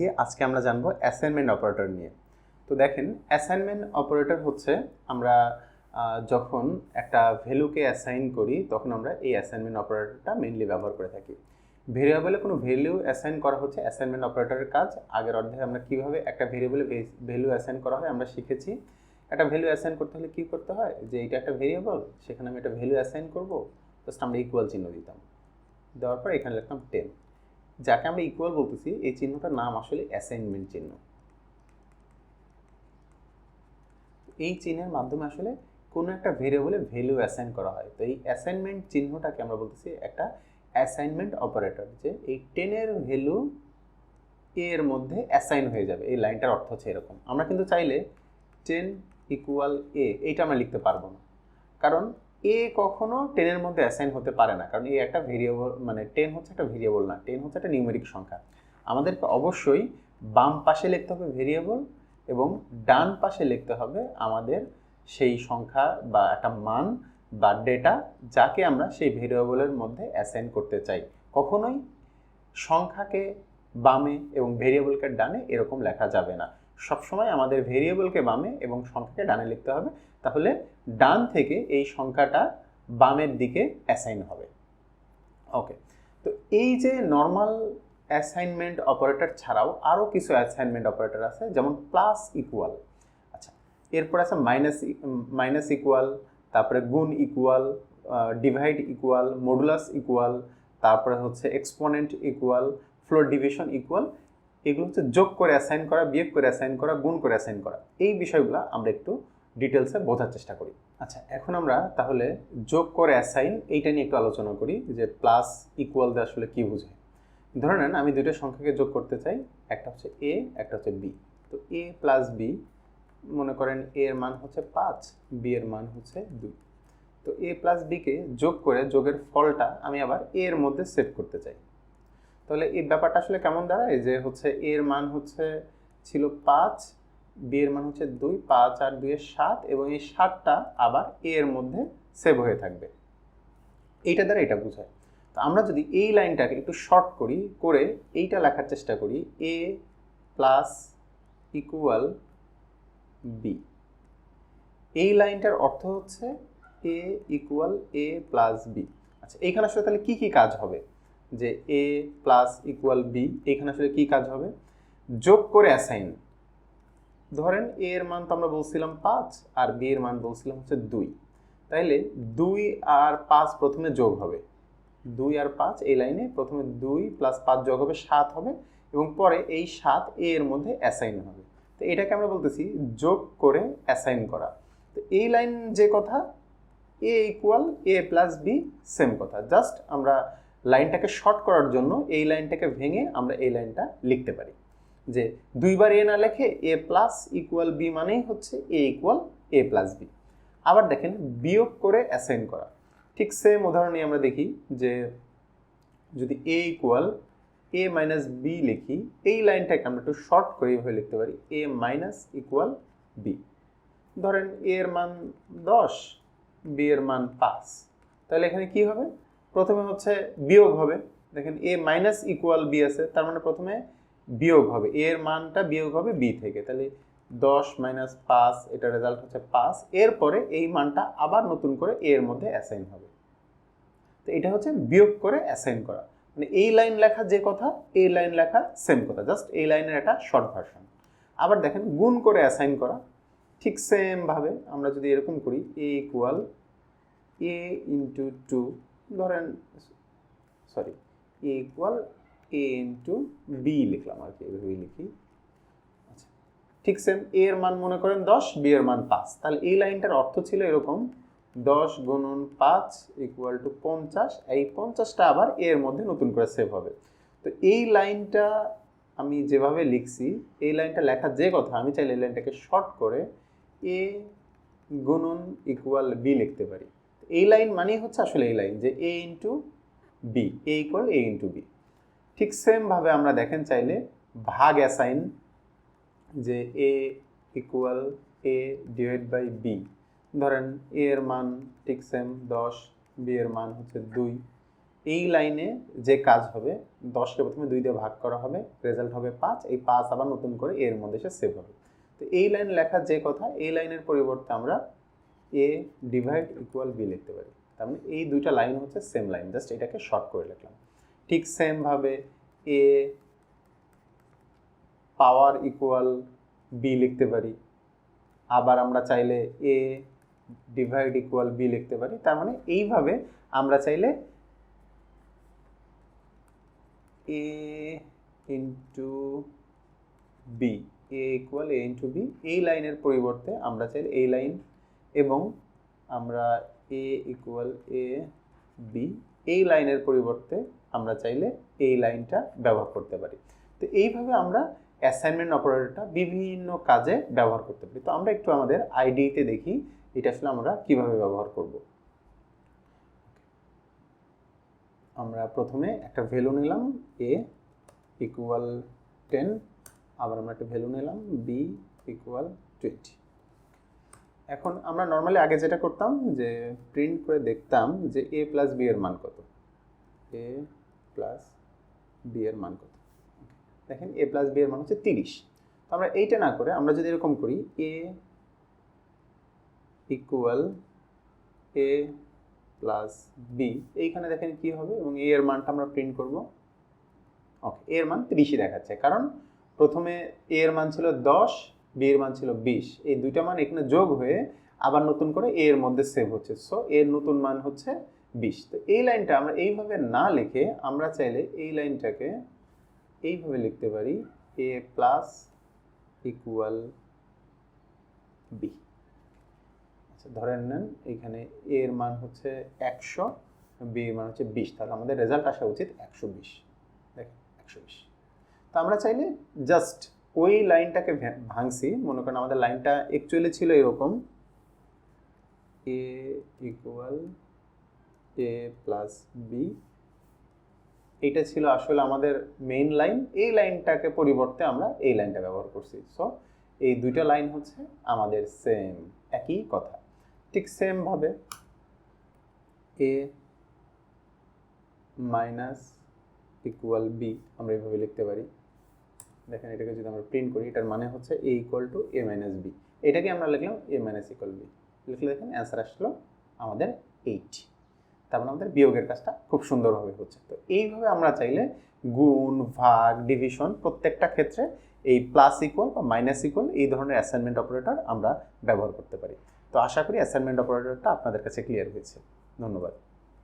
জেনেছি আজকে আমরা জানব অ্যাসাইনমেন্ট অপারেটর নিয়ে। তো দেখেন অ্যাসাইনমেন্ট অপারেটর হচ্ছে আমরা যখন একটা ভ্যালুকে অ্যাসাইন করি, তখন আমরা এই অ্যাসাইনমেন্ট অপারেটরটা মেনলি ব্যবহার করে থাকি। ভেরিয়েবলে কোনো ভ্যালু অ্যাসাইন করা হচ্ছে অ্যাসাইনমেন্ট অপারেটরের কাজ। আগের অধ্যায়ে আমরা কীভাবে একটা ভেরিয়েবলে ভ্যালু অ্যাসাইন করা হয়, আমরা শিখেছি। একটা ভ্যালু অ্যাসাইন করতে হলে কী করতে হয়? যে এটা একটা ভেরিয়েবল সেখানে আমি একটা ভ্যালু অ্যাসাইন করব জাস্ট আমরা ইকুয়াল চিহ্ন দিতাম। দেওয়ার পর এখানে লিখতাম টেন যাকে আমরা ইকুয়াল বলতেছি, এই চিহ্নটার নাম আসলে অ্যাসাইনমেন্ট চিহ্ন। এই চিহ্নের মাধ্যমে আসলে কোনো একটা ভেরিয়েবলে ভ্যালু অ্যাসাইন করা হয়। তো এই অ্যাসাইনমেন্ট চিহ্নটাকে আমরা বলতেছি একটা অ্যাসাইনমেন্ট অপারেটর যে এই টেনের ভ্যালু এর মধ্যে অ্যাসাইন হয়ে যাবে। এই লাইনটার অর্থ হচ্ছে এরকম। আমরা কিন্তু চাইলে টেন ইকুয়াল এ এইটা আমরা লিখতে পারব না। কারণ এ কখনো টেনের মধ্যে অ্যাসাইন হতে পারে না। কারণ এই একটা ভেরিয়েবল মানে টেন হচ্ছে একটা ভেরিয়েবল না টেন হচ্ছে একটা নিউমেরিক সংখ্যা। আমাদেরকে অবশ্যই বাম পাশে লিখতে হবে ভেরিয়েবল এবং ডান পাশে লিখতে হবে আমাদের সেই সংখ্যা বা একটা মান বা ডেটা যাকে আমরা সেই ভেরিয়েবলের মধ্যে অ্যাসাইন করতে চাই। কখনোই সংখ্যাকে বামে এবং ভেরিয়েবলকে ডানে এরকম লেখা যাবে না। সবসময় আমাদের ভেরিয়েবলকে বামে এবং সংখ্যাকে ডানে লিখতে হবে। তাহলে ডান থেকে এই সংখ্যাটা বামের দিকে অ্যাসাইন হবে। ওকে তো এই যে নর্মাল অ্যাসাইনমেন্ট অপারেটর ছাড়াও আরও কিছু অ্যাসাইনমেন্ট অপারেটর আছে, যেমন প্লাস ইকুয়াল আচ্ছা এরপর আছে মাইনাস মাইনাস ইকুয়াল তারপরে গুণ equal divide equal modulus equal তারপরে হচ্ছে exponent equal floor division equal এগুলো হচ্ছে যোগ করে অ্যাসাইন করা, বিয়োগ করে অ্যাসাইন করা, গুণ করে অ্যাসাইন করা। এই বিষয়গুলো আমরা একটু ডিটেলসে বোঝার চেষ্টা করি। আচ্ছা এখন আমরা তাহলে যোগ করে অ্যাসাইন এইটা নিয়ে একটু আলোচনা করি যে প্লাস ইকুয়াল দিয়ে আসলে কী বোঝায়। ধরে নেন আমি দুটো সংখ্যাকে যোগ করতে চাই, একটা হচ্ছে এ একটা হচ্ছে বি তো এ প্লাস বি মনে করেন এ এর মান হচ্ছে পাঁচ বি এর মান হচ্ছে দুই। তো এ প্লাস বিকে যোগ করে যোগের ফলটা আমি আবার এ এর মধ্যে সেট করতে চাই। তাহলে এই ব্যাপারটা আসলে কেমন দাঁড়ায়? যে হচ্ছে এর মান হচ্ছে ছিল পাঁচ বি এর মান হচ্ছে দুই, পাঁচ আর দুইয়ের সাত এবং এই সাতটা আবার এ এর মধ্যে সেভ হয়ে থাকবে। এইটা দ্বারা এটা বোঝায়। তো আমরা যদি এই লাইনটাকে একটু শর্ট করি, করে এইটা লেখার চেষ্টা করি, এ প্লাস ইকুয়াল বি এই লাইনটার অর্থ হচ্ছে A equal A plus B আচ্ছা এইখানে আসলে তাহলে কী কী কাজ হবে? যে এ প্লাস ইকুয়াল বি এইখানে আসলে কী কাজ হবে? যোগ করে অ্যাসাইন ধরেন এ এর মান তো আমরা বলছিলাম পাঁচ আর বি এর মান বলছিলাম হচ্ছে দুই। তাইলে দুই আর পাঁচ প্রথমে যোগ হবে। দুই আর পাঁচ এই লাইনে প্রথমে দুই প্লাস পাঁচ যোগ হবে সাত হবে এবং পরে এই সাত এ এর মধ্যে অ্যাসাইন হবে। তো এটাকে আমরা বলতেছি যোগ করে অ্যাসাইন করা। তো এই লাইন যে কথা, A equal A plus B same কথা। জাস্ট আমরা লাইনটাকে শর্ট করার জন্য এই লাইনটাকে ভেঙে আমরা এই লাইনটা লিখতে পারি। যে দুইবার এ না লেখে এ প্লাস ইকুয়াল বি মানেই হচ্ছে A equal A plus B আবার দেখেন বিয়োগ করে অ্যাসাইন করা। ঠিক সেম উদাহরণে আমরা দেখি যে যদি A equal A minus B লিখি, এই লাইনটাকে আমরা একটু শর্ট করে এইভাবে লিখতে পারি এ মাইনাস ইকুয়াল বি ধরেন এ এর মান দশ বি এর মান পাঁচ। তাহলে এখানে কি হবে? প্রথমে হচ্ছে বিয়োগ হবে। দেখেন এ মাইনাস ইকুয়াল বি আছে, তার মানে প্রথমে বিয়োগ হবে এর মানটা বিয়োগ হবে বি থেকে। তাহলে দশ মাইনাস পাঁচ, এটা রেজাল্ট হচ্ছে পাঁচ। এরপরে এই মানটা আবার নতুন করে এর মধ্যে অ্যাসাইন হবে। তো এটা হচ্ছে বিয়োগ করে অ্যাসাইন করা। মানে এই লাইন লেখা যে কথা, এই লাইন লেখা সেম কথা জাস্ট এই লাইনের একটা শর্ট ভার্সন আবার দেখেন, গুণ করে অ্যাসাইন করা, ঠিক সেমভাবে আমরা যদি এরকম করি A equal A into two ধরেন sorry A equal A into B লিখলাম আর কি, এভাবেই লিখি। আচ্ছা ঠিক সেম এ এর মান মনে করেন দশ বি এর মান পাঁচ। তাহলে এই লাইনটার অর্থ ছিল এরকম, দশ গুণন পাঁচ ইকুয়াল টু পঞ্চাশ, এই পঞ্চাশটা আবার এর মধ্যে নতুন করে সেভ হবে। তো এই লাইনটা আমি যেভাবে লিখছি, এই লাইনটা লেখার যে কথা, আমি চাইলে এই লাইনটাকে শর্ট করে এ গুণন ইকুয়াল বি লিখতে পারি। এই লাইন মানেই হচ্ছে আসলে এই লাইন যে A into B A equal A into B ঠিক সেমভাবে আমরা দেখেন চাইলে ভাগ অ্যাসাইন যে A equal A divide by B ধরেন এ এর মান ঠিক সেম দশ বি এর মান হচ্ছে দুই। এই লাইনে যে কাজ হবে, দশকে প্রথমে দুই দিয়ে ভাগ করা হবে রেজাল্ট হবে পাঁচ, এই পাঁচ আবার নতুন করে এর মধ্যে সে সেভ হবে। তো এই লাইন লেখার যে কথা, এই লাইনের পরিবর্তে আমরা এ ডিভাইড ইকুয়াল বি লিখতে পারি। তার মানে এই দুইটা লাইন হচ্ছে সেম লাইন জাস্ট এটাকে শর্ট করে লিখলাম। ঠিক সেমভাবে এ পাওয়ার ইকুয়াল বি লিখতে পারি। আবার আমরা চাইলে এ ডিভাইড ইকুয়াল বি লিখতে পারি। তার মানে এইভাবে আমরা চাইলে A into B A equal A into B এই লাইনের পরিবর্তে আমরা চাইলে এই লাইন এবং আমরা এ ইকুয়াল এ বি এই লাইনের পরিবর্তে আমরা চাইলে এই লাইনটা ব্যবহার করতে পারি। তো এইভাবে আমরা অ্যাসাইনমেন্ট অপারেটরটা বিভিন্ন কাজে ব্যবহার করতে পারি। তো আমরা একটু আমাদের আইডিতে দেখি এটা আসলে আমরা কীভাবে ব্যবহার করব। আমরা প্রথমে একটা ভ্যালু নিলাম এ ইকুয়াল টেন আবার আমরা একটা ভ্যালু নিলাম বি ইকুয়াল টোয়েন্টি এখন আমরা নর্মালি আগে যেটা করতাম যে প্রিন্ট করে দেখতাম যে এ প্লাস বি এর মান কত। এ প্লাস বি এর মান কত। দেখেন এ প্লাস বি এর মান হচ্ছে তিরিশ। তো আমরা এইটা না করে আমরা যদি এরকম করি A equal A plus B এইখানে দেখেন কি হবে এবং এ এর মানটা আমরা প্রিন্ট করব। ওকে এর মান তিরিশই দেখাচ্ছে। কারণ প্রথমে এ এর মান ছিল দশ বি এর মান ছিল বিশ। এই দুইটা মান এখানে যোগ হয়ে আবার নতুন করে এর মধ্যে সেভ হচ্ছে। সো এর নতুন মান হচ্ছে বিশ। তো এই লাইনটা আমরা এইভাবে না লিখে আমরা চাইলে এই লাইনটাকে এইভাবে লিখতে পারি, এ প্লাস ইকুয়াল বি আচ্ছা ধরেন নেন এখানে এর মান হচ্ছে একশো বি এর মান হচ্ছে বিশ। তাহলে আমাদের রেজাল্ট আসা উচিত একশো বিশ। দেখেন, একশো বিশ। তো আমরা চাইলে জাস্ট ওই লাইনটাকে ভাঙছি। মনে করেন আমাদের লাইনটা অ্যাকচুয়ালি ছিল এরকম। A equal A plus B এটা ছিল আসলে আমাদের মেইন লাইন এই লাইনটাকে পরিবর্তে আমরা এই লাইনটা ব্যবহার করছি। সো এই দুইটা লাইন হচ্ছে আমাদের সেম একই কথা। ঠিক সেমভাবে এ মাইনাস ইকুয়াল বি আমরা এইভাবে লিখতে পারি। দেখেন এটাকে যদি আমরা প্রিন্ট করি, এটার মানে হচ্ছে A equal to A minus B এটাকে আমরা লিখলাম এ মাইনাস ইকুয়াল বি লিখলে দেখেন অ্যান্সার আসলো আমাদের এইট তারপর আমাদের বিয়োগের কাজটা খুব সুন্দরভাবে হচ্ছে। তো এইভাবে আমরা চাইলে গুণ, ভাগ ডিভিশন প্রত্যেকটা ক্ষেত্রে এই প্লাস ইকুয়াল বা মাইনাস ইকুয়াল এই ধরনের অ্যাসাইনমেন্ট অপারেটর আমরা ব্যবহার করতে পারি। তো আশা করি অ্যাসাইনমেন্ট অপারেটরটা আপনাদের কাছে ক্লিয়ার হয়েছে। ধন্যবাদ।